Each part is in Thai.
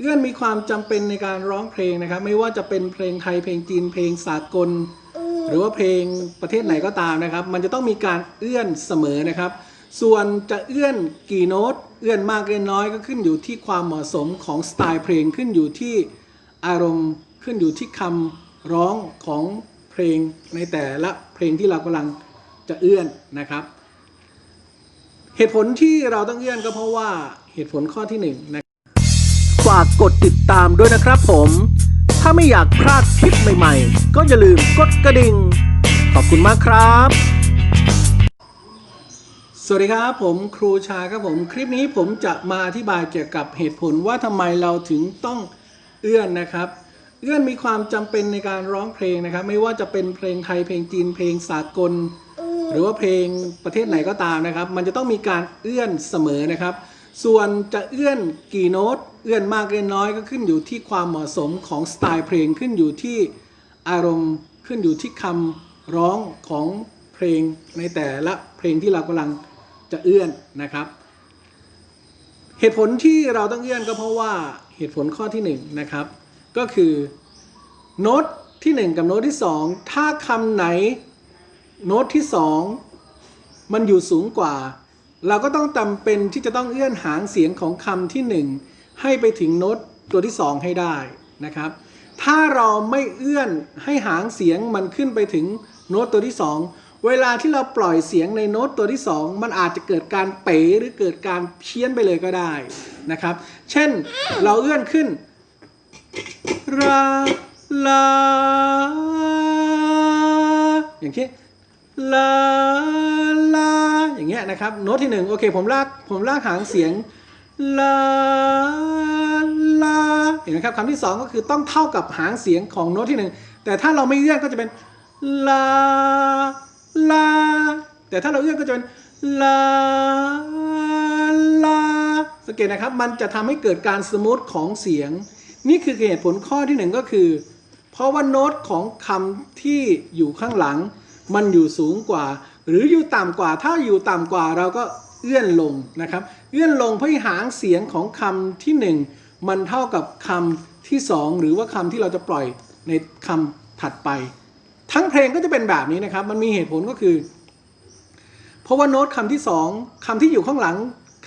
เอื้อนมีความจำเป็นในการร้องเพลงนะครับ ไม่ว่าจะเป็นเพลงไทยเพลงจีนเพลงสากล หรือว่าเพลงประเทศไหนก็ตามนะครับ มันจะต้องมีการเอื้อนเสมอนะครับ ส่วนจะเอื้อนกี่โน้ต เอื้อนมากเอื้อนน้อยก็ขึ้นอยู่ที่ความเหมาะสมของสไตล์เพลงขึ้นอยู่ที่อารมณ์ขึ้นอยู่ที่คำร้องของเพลงในแต่ละเพลงที่เรากำลังจะเอื้อนนะครับ เหตุผลที่เราต้องเอื้อนก็เพราะว่าเหตุผลข้อที่หนึ่งนะฝากกดติดตามด้วยนะครับผม ถ้าไม่อยากพลาดคลิปใหม่ๆ ก็อย่าลืมกดกระดิ่ง ขอบคุณมากครับ สวัสดีครับผมครูชาครับผม คลิปนี้ผมจะมาอธิบายเกี่ยวกับเหตุผลว่าทำไมเราถึงต้องเอื้อนนะครับ เอื้อนมีความจำเป็นในการร้องเพลงนะครับ ไม่ว่าจะเป็นเพลงไทยเพลงจีนเพลงสากล หรือว่าเพลงประเทศไหนก็ตามนะครับ มันจะต้องมีการเอื้อนเสมอนะครับ ส่วนจะเอื้อนกี่โน้ต เอื้อนมากเอื้อนน้อยก็ขึ้นอยู่ที่ความเหมาะสมของสไตล์เพลงขึ้นอยู่ที่อารมณ์ขึ้นอยู่ที่คำร้องของเพลงในแต่ละเพลงที่เรากำลังจะเอื้อนนะครับ เหตุผลที่เราต้องเอื้อนก็เพราะว่าเหตุผลข้อที่หนึ่งนะครับ ก็คือโน้ตที่หนึ่งกับโน้ตที่สองถ้าคำไหนโน้ตที่สองมันอยู่สูงกว่า เราก็ต้องจำเป็นที่จะต้องเอื้อนหางเสียงของคำที่หนึ่งให้ไปถึงโน้ตตัวที่สองให้ได้นะครับ ถ้าเราไม่เอื้อนให้หางเสียงมันขึ้นไปถึงโน้ตตัวที่สองเวลาที่เราปล่อยเสียงในโน้ตตัวที่สองมันอาจจะเกิดการเป๋หรือเกิดการเพี้ยนไปเลยก็ได้นะครับ เช่นเราเอื้อนขึ้นราลาอย่างที่ลาลา อย่างเงี้ยนะครับโน้ตที่หนึ่งโอเคผมลากผมลากหางเสียงลาลาเห็นไหมครับคำที่สองก็คือต้องเท่ากับหางเสียงของโน้ตที่หนึ่งแต่ถ้าเราไม่เอื้อนก็จะเป็นลาลาแต่ถ้าเราเอื้อนก็จะเป็นลาลาสังเกตนะครับมันจะทำให้เกิดการสมูทของเสียง นี่คือเหตุผลข้อที่หนึ่งก็คือ เพราะว่าโน้ตของคำที่อยู่ข้างหลัง มันอยู่สูงกว่า หรืออยู่ต่ำกว่าถ้าอยู่ต่ำกว่าเราก็เอื้อนลงนะครับเอื้อนลงเพื่อให้หางเสียงของคำที่หนึ่งมันเท่ากับคำที่สองหรือว่าคำที่เราจะปล่อยในคำถัดไป ทั้งเพลงก็จะเป็นแบบนี้นะครับ มันมีเหตุผลก็คือ เพราะว่าโน้ตคำที่สองคำที่อยู่ข้างหลัง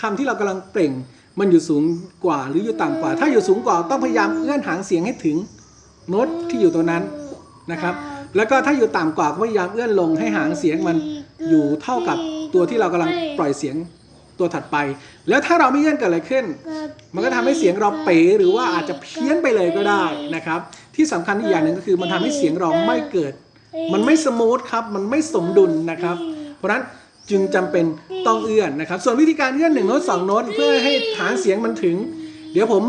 คำที่เรากำลังเปล่ง มันอยู่สูงกว่าหรืออยู่ต่ำกว่า ถ้าอยู่สูงกว่าต้องพยายามเอื้อนหางเสียงให้ถึงโน้ตที่อยู่ตัวนั้นนะครับ แล้วก็ถ้าอยู่ต่ำกว่าก็พยายามเอื้อนลงให้หางเสียงมัน อยู่เท่ากับตัวที่เรากำลังปล่อยเสียงตัวถัดไป แล้วถ้าเราไม่เอื้อนเกิดอะไรขึ้น มันก็ทำให้เสียงเราเป๋หรือว่าอาจจะเพี้ยนไปเลยก็ได้นะครับ ที่สำคัญอีกอย่างหนึ่งก็คือมันทำให้เสียงเราไม่เกิด มันไม่สมูทครับ มันไม่สมดุลนะครับ เพราะฉะนั้นจึงจำเป็นต้องเอื้อนนะครับ ส่วนวิธีการเอื้อนหนึ่งโน้ตสองโน้ตเพื่อให้ฐานเสียงมันถึง เดี๋ยวผม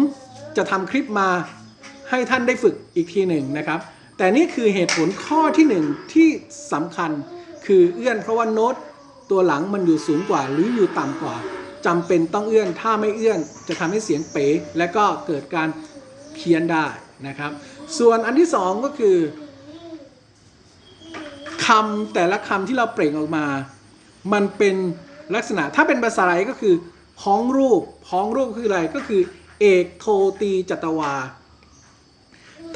จะทำคลิปมาให้ท่านได้ฝึกอีกทีหนึ่งนะครับ แต่นี่คือเหตุผลข้อที่หนึ่งที่สำคัญ คือเอื้อนเพราะว่าโน้ตตัวหลังมันอยู่สูงกว่าหรืออยู่ต่ำกว่าจำเป็นต้องเอื้อนถ้าไม่เอื้อนจะทำให้เสียงเป๋และก็เกิดการเพี้ยนได้นะครับ ส่วนอันที่สองก็คือคำแต่ละคำที่เราเปล่งออกมา มันเป็นลักษณะถ้าเป็นภาษาไทยก็คือพ้องรูปพ้องรูปคืออะไรก็คือ เอกโทตีจัตวา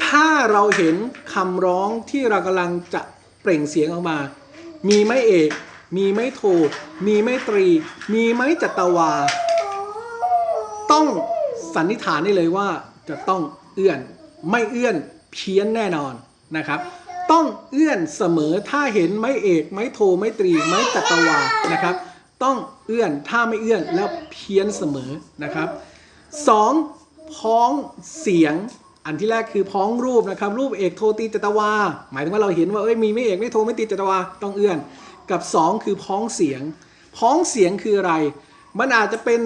ถ้าเราเห็นคำร้องที่เรากำลังจะเปล่งเสียงออกมา มีไม่เอก มีไม่โท มีไม่ตรี มีไม่จัตวา ต้องสันนิษฐานได้เลยว่าจะต้องเอื้อน ไม่เอื้อนเพี้ยนแน่นอนนะครับ ต้องเอื้อนเสมอถ้าเห็นไม้เอก ไม้โท ไม้ตรี ไม้จัตวานะครับ ต้องเอื้อนถ้าไม่เอื้อนแล้วเพี้ยนเสมอนะครับสองพ้องเสียง อันที่แรกคือพ้องรูปนะครับ รูปเอกโทตีจัตวา หมายถึงว่าเราเห็นว่าเอ้ยมีไม่เอกไม่โทไม่ตีจัตวาต้องเอื้อน กับสองคือพ้องเสียง พ้องเสียงคืออะไร มันอาจจะเป็น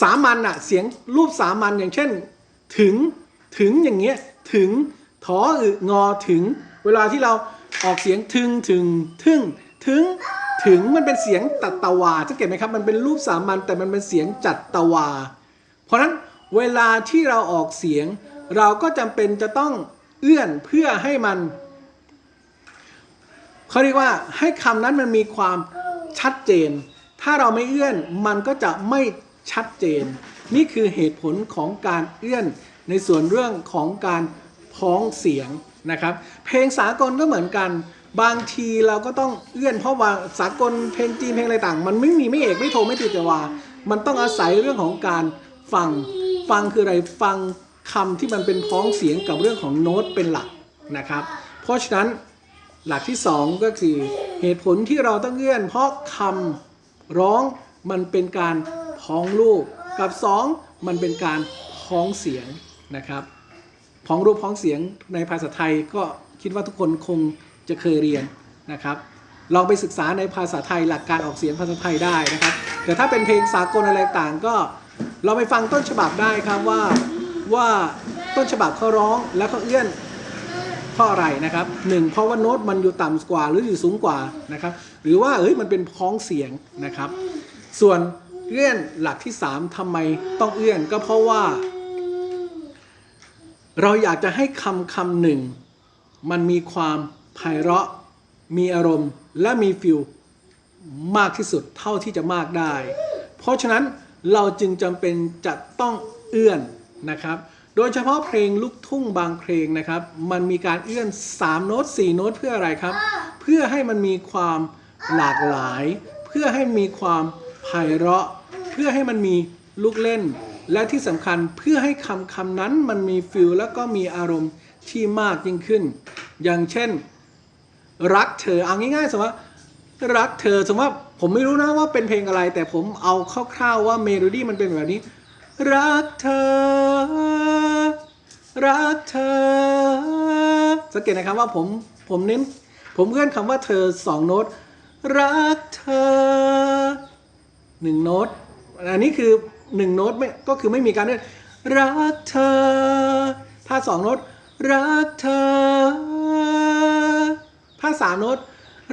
สามัญอะเสียงรูปสามัญอย่างเช่น ถึงถึงอย่างเงี้ยถึงถออึงอถึง เวลาที่เราออกเสียงถึงถึงถึงถึงถึงมันเป็นเสียงตัตวาสังเกตไหมครับ มันเป็นรูปสามัญแต่มันเป็นเสียงจัตวา เพราะฉะนั้น เวลาที่เราออกเสียง เราก็จำเป็นจะต้องเอื้อนเพื่อให้มันเขาเรียกว่าให้คำนั้นมันมีความชัดเจน ถ้าเราไม่เอื้อนมันก็จะไม่ชัดเจน นี่คือเหตุผลของการเอื้อนในส่วนเรื่องของการพ้องเสียงนะครับ เพลงสากลก็เหมือนกัน บางทีเราก็ต้องเอื้อนเพราะว่าสากลเพลงจีนเพลงอะไรต่าง มันไม่มีไม่เอกไม่โทไม่ติดแต่ว่า มันต้องอาศัยเรื่องของการฟัง ฟังคืออะไรฟังคำที่มันเป็นพ้องเสียงกับเรื่องของโน้ตเป็นหลักนะครับ เพราะฉะนั้นหลักที่สองก็คือเหตุผลที่เราต้องเอื้อน เพราะคำร้องมันเป็นการพ้องรูปกับสองมันเป็นการพ้องเสียงนะครับพ้องรูปพ้องเสียงในภาษาไทยก็คิดว่าทุกคนคงจะเคยเรียนนะครับลองไปศึกษาในภาษาไทยหลักการออกเสียงภาษาไทยได้นะครับ แต่ถ้าเป็นเพลงสากลอะไรต่างก็ เราไปฟังต้นฉบับได้ครับว่าว่าต้นฉบับเขาร้องแล้วเขาเอื้อนเพราะอะไรนะครับหนึ่งเพราะว่าโน้ตมันอยู่ต่ำกว่าหรืออยู่สูงกว่านะครับ หรือว่าเอ้ยมันเป็นพ้องเสียงนะครับ ส่วนเอื้อนหลักที่ 3ทำไมต้องเอื้อนก็เพราะว่า เราอยากจะให้คำคำหนึ่ง มันมีความไพเราะ มีอารมณ์และมีฟิลมากที่สุดเท่าที่จะมากได้ เพราะฉะนั้น เราจึงจำเป็นจะต้องเอื้อนนะครับ โดยเฉพาะเพลงลูกทุ่งบางเพลงนะครับ มันมีการเอื้อน 3 โน้ต 4 โน้ตเพื่ออะไรครับ เพื่อให้มันมีความหลากหลาย เพื่อให้มีความไพเราะ เพื่อให้มันมีลูกเล่น และที่สำคัญเพื่อให้คำคำนั้นมันมีฟิลแล้วก็มีอารมณ์ที่มากยิ่งขึ้น อย่างเช่น รักเธอเอาง่ายๆสมมติว่ารักเธอสมมติว่า ผมไม่รู้นะว่าเป็นเพลงอะไร แต่ผมเอาคร่าวๆว่าเมโลดี้มันเป็นแบบนี้ รักเธอ รักเธอ สังเกตนะครับว่าผมผมเน้น ผมเอื้อนคำว่าเธอสองโน้ต รักเธอหนึ่งโน้ต อันนี้คือหนึ่งโน้ตไม่ก็คือไม่มีการเอื้อนรักเธอ ถ้าสองโน้ต รักเธอ ถ้าสามโน้ต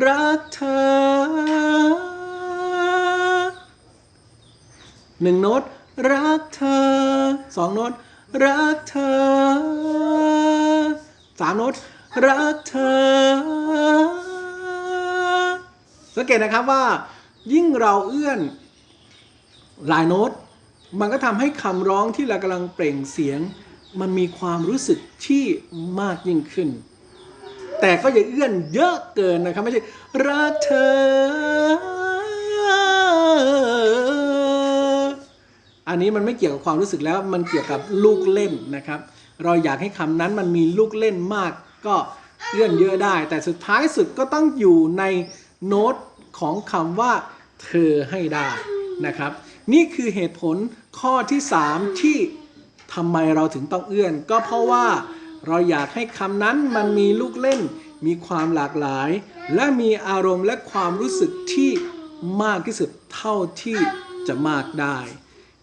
รักเธอ หนึ่งโน้ตรักเธอสองโน้ตรักเธอสามโน้ตรักเธอ สังเกตนะครับว่า ยิ่งเราเอื้อนหลายโน้ต มันก็ทำให้คำร้องที่เรากำลังเปล่งเสียง มันมีความรู้สึกที่มากยิ่งขึ้น แต่ก็อย่าเอื้อนเยอะเกินนะครับ ไม่ใช่รักเธอ อันนี้มันไม่เกี่ยวกับความรู้สึกแล้วมันเกี่ยวกับลูกเล่นนะครับ เราอยากให้คำนั้นมันมีลูกเล่นมาก ก็เอื้อนเยอะได้ แต่สุดท้ายสุดก็ต้องอยู่ในโน้ตของคำว่าเธอให้ได้นะครับ นี่คือเหตุผลข้อที่ 3 ที่ทำไมเราถึงต้องเอื้อน ก็เพราะว่าเราอยากให้คำนั้นมันมีลูกเล่น มีความหลากหลาย และมีอารมณ์และความรู้สึกที่มากที่สุดเท่าที่จะมากได้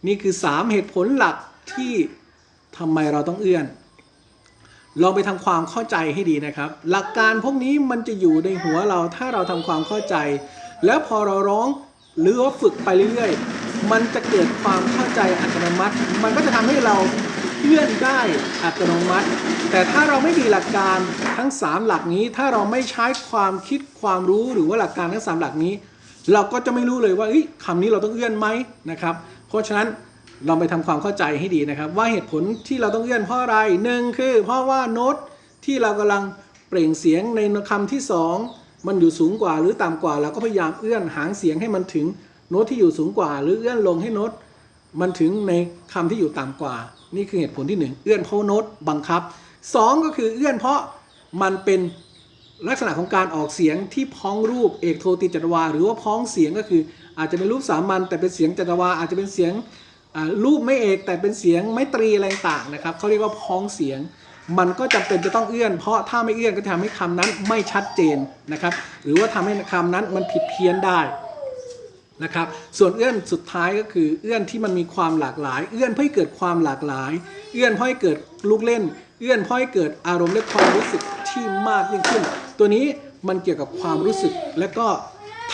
นี่คือ 3 เหตุผลหลักที่ทำไมเราต้องเอื้อน ลองไปทำความเข้าใจให้ดีนะครับ หลักการพวกนี้มันจะอยู่ในหัวเราถ้าเราทำความเข้าใจ แล้วพอเราร้องหรือว่าฝึกไปเรื่อยๆ มันจะเกิดความเข้าใจอัตโนมัติ มันก็จะทำให้เราเอื้อนได้อัตโนมัติ แต่ถ้าเราไม่มีหลักการทั้ง 3 หลักนี้ ถ้าเราไม่ใช้ความคิดความรู้หรือว่าหลักการทั้ง 3 หลักนี้ เราก็จะไม่รู้เลยว่าคำนี้เราต้องเอื้อนไหมนะครับ เพราะฉะนั้นเราไปทำความเข้าใจให้ดีนะครับ ว่าเหตุผลที่เราต้องเอื้อนเพราะอะไรหนึ่งคือ เพราะว่าโน้ตที่เรากำลังเปล่งเสียงในคำที่สองมันอยู่สูงกว่าหรือต่ำกว่าเราก็พยายามเอื้อนหางเสียงให้มันถึงโน้ตที่อยู่สูงกว่า หรือเอื้อนลงให้โน้ตมันถึงในคำที่อยู่ต่ำกว่า นี่คือเหตุผลที่หนึ่งเอื้อนเพราะโน้ตบังคับสองก็คือเอื้อนเพราะมันเป็นลักษณะของการออกเสียงที่พ้องรูปเอกโทติจัตวา หรือว่าพ้องเสียงก็คือ อาจจะเป็นรูปสามัญแต่เป็นเสียงจัตวาอาจจะเป็นเสียงรูปไม่เอกแต่เป็นเสียงไม่ตรีอะไรต่างนะครับเขาเรียกว่าพ้องเสียง มันก็จำเป็นจะต้องเอื้อน เพราะถ้าไม่เอื้อนก็จะทำให้คำนั้นไม่ชัดเจนนะครับ หรือว่าทำให้คำนั้นมันผิดเพี้ยนได้นะครับ ส่วนเอื้อนสุดท้ายก็คือเอื้อนที่มันมีความหลากหลาย เอื้อนเพื่อให้เกิดความหลากหลาย เอื้อนเพื่อให้เกิดลูกเล่น เอื้อนเพื่อให้เกิดอารมณ์และความรู้สึกที่มากยิ่งขึ้น ตัวนี้มันเกี่ยวกับความรู้สึกและก็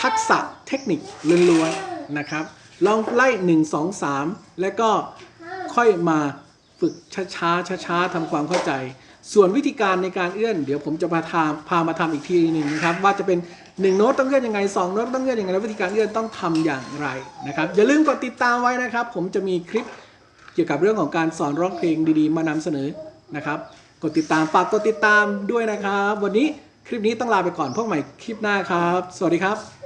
ทักษะเทคนิคล้วนๆนะครับลองไล่ 1 2 3 แล้วก็ค่อยมาฝึกช้าๆช้าๆทำความเข้าใจ ส่วนวิธีการในการเอื้อน เดี๋ยวผมจะพาทาพามาทำอีกทีหนึ่งนะครับ ว่าจะเป็น 1 โน้ตต้องเอื้อนยังไง 2 โน้ตต้องเอื้อนยังไงแล้ววิธีการเอื้อนต้องทำอย่างไรนะครับอย่าลืมกดติดตามไว้นะครับ ผมจะมีคลิปเกี่ยวกับเรื่องของการสอนร้องเพลงดีๆ มานำเสนอนะครับ กดติดตามฝากกดติดตามด้วยนะครับ วันนี้คลิปนี้ต้องลาไปก่อนพบใหม่คลิปหน้าครับ สวัสดีครับ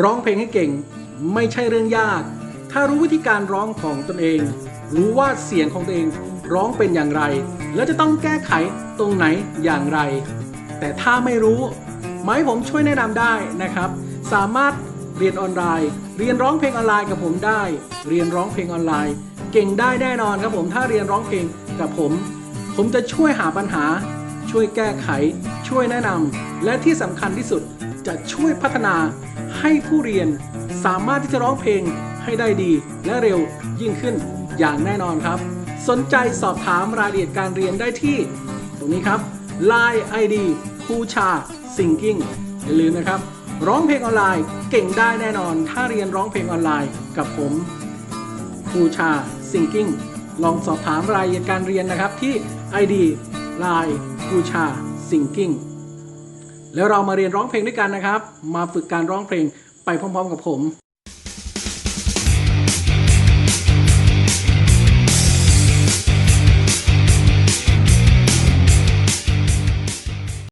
ร้องเพลงให้เก่งไม่ใช่เรื่องยาก ถ้ารู้วิธีการร้องของตนเอง รู้ว่าเสียงของตัวเองร้องเป็นอย่างไร แล้วจะต้องแก้ไขตรงไหนอย่างไร แต่ถ้าไม่รู้มาให้ผมช่วยแนะนำได้นะครับ สามารถเรียนออนไลน์ เรียนร้องเพลงออนไลน์กับผมได้ เรียนร้องเพลงออนไลน์ เก่งได้แน่นอนครับผมถ้าเรียนร้องเพลงกับผม ผมจะช่วยหาปัญหา ช่วยแก้ไข ช่วยแนะนำและที่สำคัญที่สุด จะช่วยพัฒนาให้ผู้เรียนสามารถที่จะร้องเพลงให้ได้ดีและเร็วยิ่งขึ้นอย่างแน่นอนครับ สนใจสอบถามรายละเอียดการเรียนได้ที่ ตรงนี้ครับ Line ID ครูชา Singing อย่าลืมนะครับ ร้องเพลงออนไลน์เก่งได้แน่นอน ถ้าเรียนร้องเพลงออนไลน์กับผมครูชา Thinking ลองสอบถามรายละเอียดการเรียนนะครับที่ ID Line ครูชา Thinking แล้วเรามาเรียนร้องเพลงด้วยกันนะครับ มาฝึกการร้องเพลงไปพร้อมๆกับผม